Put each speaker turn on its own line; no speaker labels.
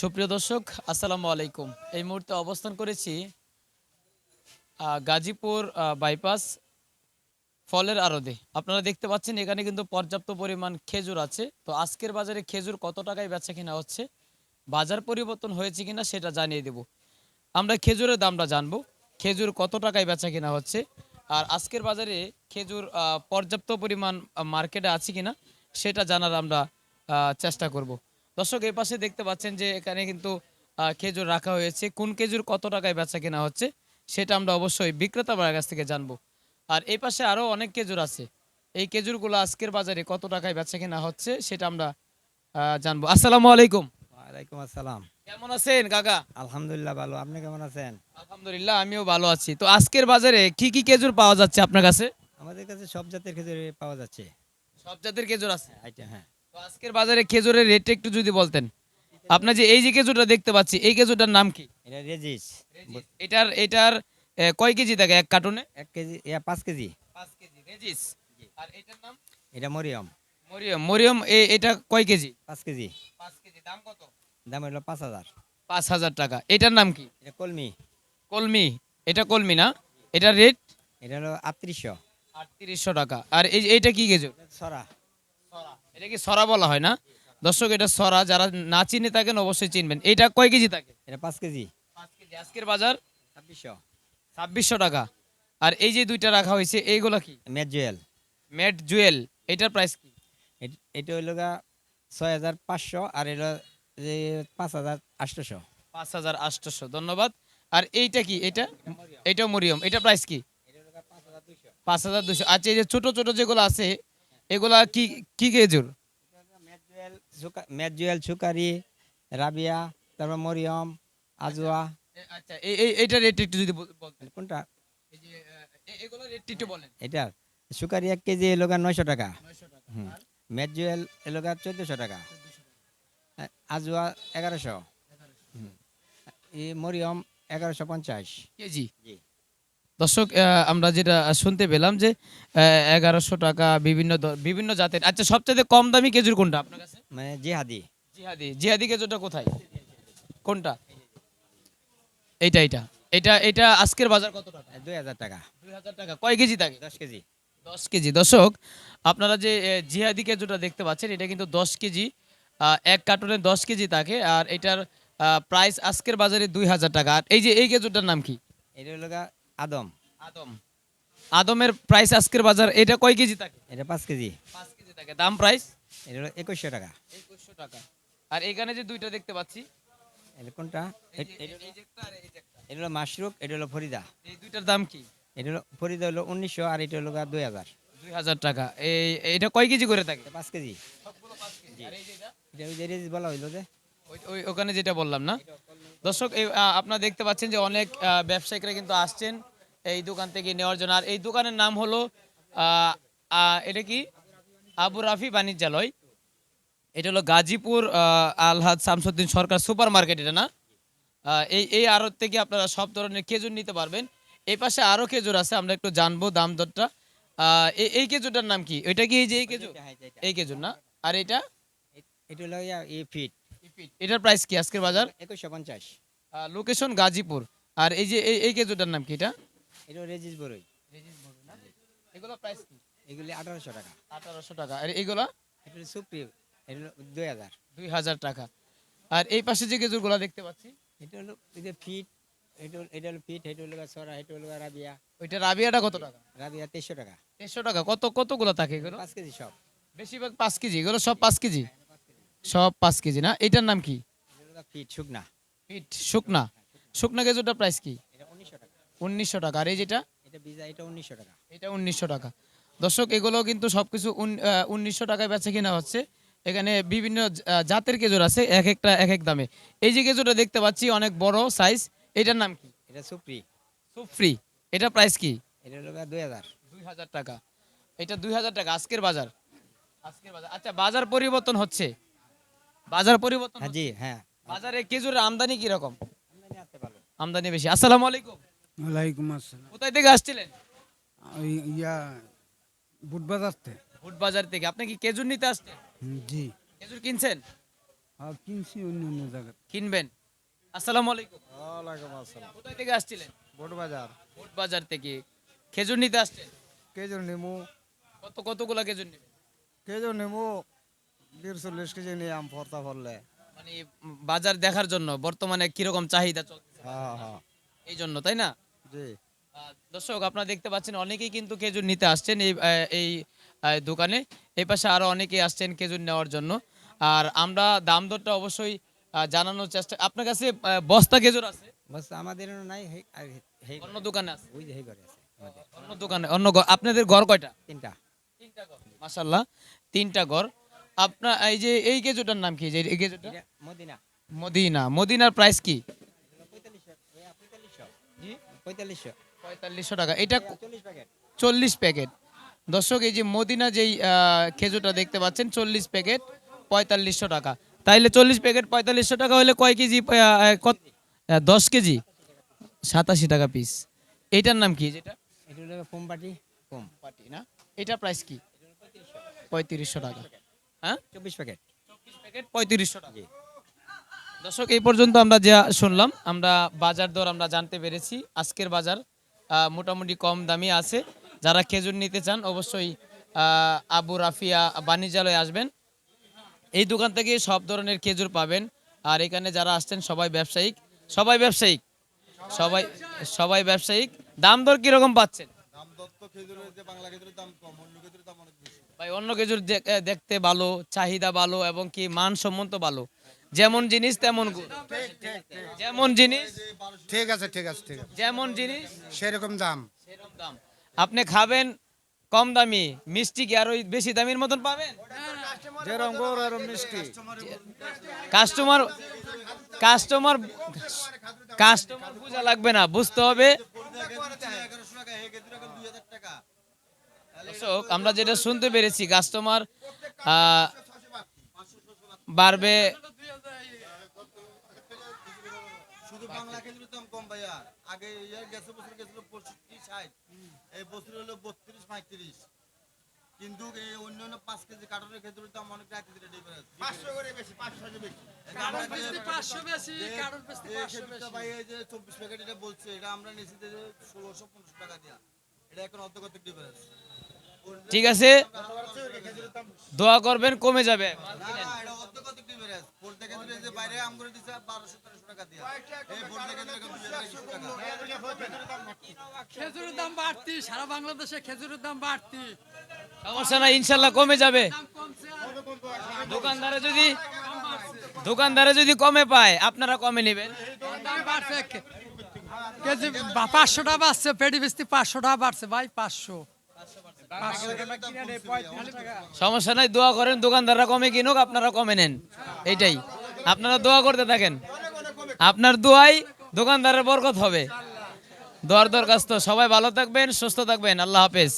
সুপ্রিয় দর্শক, আসসালামু আলাইকুম। এই মুহূর্তে অবস্থান করেছি গাজীপুর বাইপাস ফলের আড়দে আপনারা দেখতে পাচ্ছেন, এখানে কিন্তু পর্যাপ্ত পরিমাণ খেজুর আছে। তো আজকের বাজারে খেজুর কত টাকায় বেচা কিনা হচ্ছে, বাজার পরিবর্তন হয়েছে কিনা সেটা জানিয়ে দেব। আমরা খেজুরের দামটা জানব, খেজুর কত টাকায় বেচা কিনা হচ্ছে, আর আজকের বাজারে খেজুর পর্যাপ্ত পরিমাণ মার্কেটে আছে কিনা, সেটা জানার আমরা চেষ্টা করব। দর্শক এই পাশে দেখতে পাচ্ছেন যে এখানে কিন্তু খেজুর রাখা হয়েছে। কোন খেজুর কত টাকায় বেচা কেনা হচ্ছে সেটা আমরা অবশ্যই বিক্রেতা ভাইয়ের কাছ থেকে জানব। আর এই পাশে আরও অনেক খেজুর আছে। এই খেজুরগুলো আজকের বাজারে কত টাকায় বেচা কেনা হচ্ছে সেটা আমরা জানব। আসসালামু আলাইকুম।
ওয়ালাইকুম আসসালাম।
কেমন আছেন কাকা?
আলহামদুলিল্লাহ ভালো। আপনি কেমন আছেন?
আলহামদুলিল্লাহ আমিও ভালো আছি। তো আজকের বাজারে কি কি খেজুর পাওয়া যাচ্ছে আপনার কাছে?
আমাদের কাছে সব জাতের খেজুর পাওয়া যাচ্ছে।
সব জাতের খেজুর আছে।
আইটা হ্যাঁ।
আজকের বাজারে খেজুরের রেট একটু যদি বলতেন। আপনার যে এই যে খেজুরটা দেখতে পাচ্ছি এই খেজুরটার নাম কি?
এটা রেজিস।
এটার এটার কয় কেজি থাকে এক কার্টুনে?
এক কেজি পাঁচ কেজি।
পাঁচ কেজি রেজিস। আর এটার নাম?
এটা মরিয়ম।
মরিয়ম। মরিয়ম এটা কয় কেজি?
পাঁচ কেজি।
পাঁচ কেজি। দাম কত?
দাম হলো পাঁচ হাজার।
পাঁচ হাজার টাকা। এটার নাম কি?
এটা কলমি।
কলমি। এটা কলমি না? এটার রেট?
এটা হলো আটত্রিশশো।
আটত্রিশশো টাকা। আর এই এইটা কি খেজুর
সরা
এটা কি সরা বলা হয় না? দর্শক এটা সরা যারা না চিনে থাকেন অবশ্যই চিনবেন। এটা কয় কেজি থাকে?
এটা পাঁচ কেজি।
পাঁচ কেজি। আজকের বাজার?
ছাব্বিশশো।
ছাব্বিশশো টাকা। আর এই যে দুইটা রাখা হয়েছে এইগুলো কি?
ম্যাট জুয়েল।
ম্যাট জুয়েল। এটার প্রাইস কি?
এটা হইল গা ছয় হাজার পাঁচশো আর এটা যে পাঁচ হাজার আটশোশো।
পাঁচ হাজার আটশোশো। ধন্যবাদ। আর এইটা কি? এটা? এটাও মরিয়ম। এটা প্রাইস কি? পাঁচ হাজার দুশো আচ্ছা এই যে ছোট ছোট যেগুলো আছে এগুলা কি কি খেজুর?
ম্যাট জুয়েল সুকা- ম্যাট জুয়েল সুকারি রাবিয়া তারপর মরিয়ম আজোয়া।
আচ্ছা এই এইটার রেট একটু যদি বলতেন
কোনটা?
এই যে রেট একটু বলেন।
এটার সুকারি এক কেজি এলোগা নয়শো টাকা।
নয়শো টাকা।
হুম। ম্যাট জুয়েল এলোগা চোদ্দোশো টাকা। আ- আজোয়া এগারোশো। মরিয়ম এগারোশো পঞ্চাশ।
কেজি?
জি।
দর্শক আমরা যেটা শুনতে পেলাম যে এগারোশো টাকা বিভিন্ন বিভিন্ন জাতের। আচ্ছা সবচেয়ে কম দামি খেজুর কোনটা আপনার কাছে?
মানে জিহাদি।
জিহাদি। জিহাদি খেজুরটা কোথায়? কোনটা? এইটা এইটা। এটা এটা আজকের বাজার কত টাকা?
দুই হাজার টাকা।
দুই হাজার টাকা। কয় কেজি থাকে?
দশ কেজি।
দশ কেজি। দর্শক আপনারা যে জিহাদি খেজুরটা দেখতে পাচ্ছেন এটা কিন্তু দশ কেজি। এক কার্টুনে দশ কেজি থাকে আর এটার প্রাইস আজকের বাজারে দুই হাজার টাকা। আর এই যে এই খেজুরটার নাম কি?
এটা হলোগা আদম।
আদম। আদমের প্রাইস আজকের বাজার এটা কয় কেজি থাকে?
এটা পাঁচ কেজি।
পাঁচ কেজি থাকে। দাম প্রাইস
এটা হলো একুশশো টাকা।
একুশশো টাকা। আর এখানে যে দুইটা দেখতে পাচ্ছি
এটা কোনটা? এটা হলো মাশরুক এটা হলো ফরিদা।
এই দুইটার দাম কি?
এটা হলো ফরিদা হলো উনিশশো আর এটা হলো দুই হাজার।
দুই হাজার টাকা। এই এটা কয় কেজি করে থাকে?
পাঁচ কেজি।
সবগুলো পাঁচ কেজি। আর এই যে এটা?
এটা যে বলা হইল যে।
ওই- ওখানে যেটা বললাম না? দর্শক আপনারা দেখতে পাচ্ছেন যে অনেক ব্যবসায়িকরা কিন্তু আসছেন এই দোকান থেকে নেওয়ার জন্য। আর এই দোকানের নাম হলো এটা কি? আবু রাফি বাণিজ্যালয়। এটা হলো গাজীপুর আলহাদ শামসুদ্দিন সরকার সুপার মার্কেট এটা না? এই এই আড়ত থেকে আপনারা সব ধরনের খেজুর নিতে পারবেন। এই পাশে আরও খেজুর আছে আমরা একটু জানব দাম দরটা। আহ, এই খেজুরটার নাম কি? এটা কি এই যে এই খেজুর? এই খেজুর না? আর এটা?
এটা হলো ইয়া ফিট।
এটার প্রাইস কি আজকের বাজার?
একুশশো পঞ্চাশ।
লোকেশন গাজীপুর। আর এই যে এই খেজুরটার নাম কি এটা?
এটা রেজিস বড়ই
এগুলো প্রাইস কি?
এগুলি আঠারোশো টাকা।
আঠারোশো টাকা। আর এইগুলা?
এটা হলো সুপ্রিম দুই হাজার।
দুই হাজার টাকা। আর এই পাশে যে খেজুরগুলো দেখতে পাচ্ছি?
এটা হলো এই যে ফিট এটা এটা হলো ফিট এটা হলো সরা এটা হলো রাবিয়া।
ওইটা রাবিয়াটা কত টাকা?
রাবিয়া তেইশশো টাকা।
দেড়শো টাকা। কত কতগুলো থাকে এগুলো?
পাঁচ কেজি সব।
বেশিরভাগ পাঁচ কেজি। এগুলো সব পাঁচ কেজি? সব পাঁচ কেজি না? এটার নাম কি?
শুকনা?
পিঠ শুকনা। শুকনা খেজুরটার প্রাইস কি?
উনিশশো টাকা।
আর এই যেটা?
এটা উনিশশো টাকা।
এটা উনিশশো টাকা। দর্শক এগুলো কিন্তু সবকিছু উনিশশো টাকায় বেচে কিনা হচ্ছে। এখানে বিভিন্ন জাতের কেজুর আছে এক একটা এক এক দামে। এই যে কেজুরটা দেখতে পাচ্ছি অনেক বড় সাইজ এটার নাম কি?
এটা সুপ্রি।
সুফ্রি এটা প্রাইস কি?
এটা হলো দুই হাজার।
দুই হাজার টাকা। এটা দুই হাজার টাকা। আজকের বাজার। আজকের বাজার। আচ্ছা বাজার পরিবর্তন হচ্ছে। বাজার পরিবর্তন
হ্যাঁ জি হ্যাঁ।
বাজারে কেজুরের আমদানি কি রকম
আমদানি আসতে পারো
আমদানি বেশি। আসসালামু আলাইকুম।
ওয়ালাইকুম আসসালাম।
কোথায় থেকে আসছিলেন?
ওই ইয়া বুট বাজারতে
ভুট বাজার থেকে। আপনি কি কেজুর নিতে আসছেন?
জি।
খেজুর কিনছেন?
আর কিনছি অন্য অন্য জায়গায়
কিনবেন? আসসালামু আলাইকুম।
ওয়ালাইকুম আসসালাম।
কোথায় থেকে আসছিলেন?
বট বাজার
ভোট বাজার থেকে। খেজুর নিতে আসছেন?
কেজন নেমু।
কত কতগুলা খেজুর নেবেন?
কেজন নেমু দেড় চল্লিশ কেজি নিয়ে আম ফর্তা ফললে
মানে বাজার দেখার জন্য বর্তমানে কীরকম চাহিদা চলছে এই জন্য তাই না?
জি।
দর্শক আপনারা দেখতে পাচ্ছেন অনেকেই কিন্তু খেজুর নিতে আসছেন এই এই দোকানে। এই পাশে আরও অনেকেই আসছেন খেজুর নেওয়ার জন্য। আর আমরা দাম দরটা অবশ্যই জানানোর চেষ্টা আপনার কাছে বস্তা খেজুর আছে?
বস আমাদের নাই
অন্য দোকানে আছে?
ওই যে হেই আছে
অন্য দোকানে অন্য আপনাদের ঘর কয়টা?
তিনটা।
তিনটা ঘর মাশাল্লাহ তিনটা ঘর। আপনার এই যে এই খেজুরটার নাম কি? যে এই খেজুরটা
মদিনা।
মদিনা। মদিনার প্রাইস কি?
পঁয়তাল্লিশশো। পঁয়তাল্লিশশো
টাকা। এটা
চল্লিশ প্যাকেট।
দর্শক এই যে মদিনা যেই খেজুরটা দেখতে পাচ্ছেন চল্লিশ প্যাকেট পঁয়তাল্লিশশো টাকা। তাইলে চল্লিশ প্যাকেট পঁয়তাল্লিশশো টাকা হলে কয় কেজি দশ কেজি? সাতাশি টাকা পিস এইটার নাম কি? যেটা?
এটা কোম্পাটি কম
না? এটা প্রাইস কি? পঁয়ত্রিশশো টাকা। হ্যাঁ?
চব্বিশ প্যাকেট।
চব্বিশ প্যাকেট পঁয়ত্রিশশো টাকা। দর্শক এই পর্যন্ত আমরা যা শুনলাম আমরা বাজার দর আমরা জানতে পেরেছি। আজকের বাজার মোটামুটি কম দামি আছে। যারা খেজুর নিতে চান অবশ্যই আবু রাফিয়া বাণিজ্যালয়ে আসবেন। এই দোকান থেকে সব ধরনের খেজুর পাবেন। আর এখানে যারা আসছেন সবাই ব্যবসায়িক। সবাই ব্যবসায়িক। সবাই সবাই ব্যবসায়িক। দাম দর কীরকম পাচ্ছেন?
দাম দত্ত খেজুরের যে বাংলা খেজুরের দাম কম অন্য খেজুরের দাম অনেক বেশি।
ভাই অন্য কিছুর দেখতে ভালো চাহিদা ভালো এবং কি মানসম্মত ভালো। যেমন জিনিস তেমন গুণ। যেমন জিনিস
ঠিক আছে ঠিক আছে ঠিক আছে।
যেমন জিনিস
সেরকম দাম।
সেরকম দাম। আপনি খাবেন কম দামি মিষ্টি কি আরও বেশি দামির মতন পাবেন?
যেরকম গৌর এরম মিষ্টি।
কাস্টমার কাস্টমার কাস্টমার বোঝা লাগবে না বুঝতে হবে। দর্শক আমরা যেটা শুনতে পেরেছি কাস্টমার বাড়বে।
কিন্তু এই অন্য অন্য পাঁচ কেজি কাঠের খেজুরের দাম অনেক এক কেজি রেডি করে পাঁচশো করে বেশি। পাঁচশো বেশি পাঁচশো বেশি ভাই এই যে চব্বিশ প্যাকেট এটা বলছে এটা আমরা নিয়েছি ষোলোশো পঞ্চাশ টাকা দিয়া। এটা এখন অর্ধ কত ডিফারেন্স
ঠিক আছে? দোয়া করবেন কমে যাবে।
খেজুরের দাম বাড়তি সারা বাংলাদেশে খেজুরের দাম বাড়তি।
সমস্যা নাই ইনশাল্লাহ কমে যাবে। দোকানদারে যদি দোকানদারে যদি কমে পায় আপনারা কমে নেবেন।
পাঁচশো টাকা বাড়ছে পেটি বেস্তি পাঁচশো টাকা বাড়ছে ভাই পাঁচশো।
সমস্যা নাই দোয়া করেন দোকানদাররা কমে কিনুক আপনারা কমে নেন। এইটাই। আপনারা দোয়া করতে থাকেন। আপনার দোয়াই দোকানদারের বরকত হবে। দোয়ার দরখাস্ত। সবাই ভালো থাকবেন সুস্থ থাকবেন। আল্লাহ হাফেজ।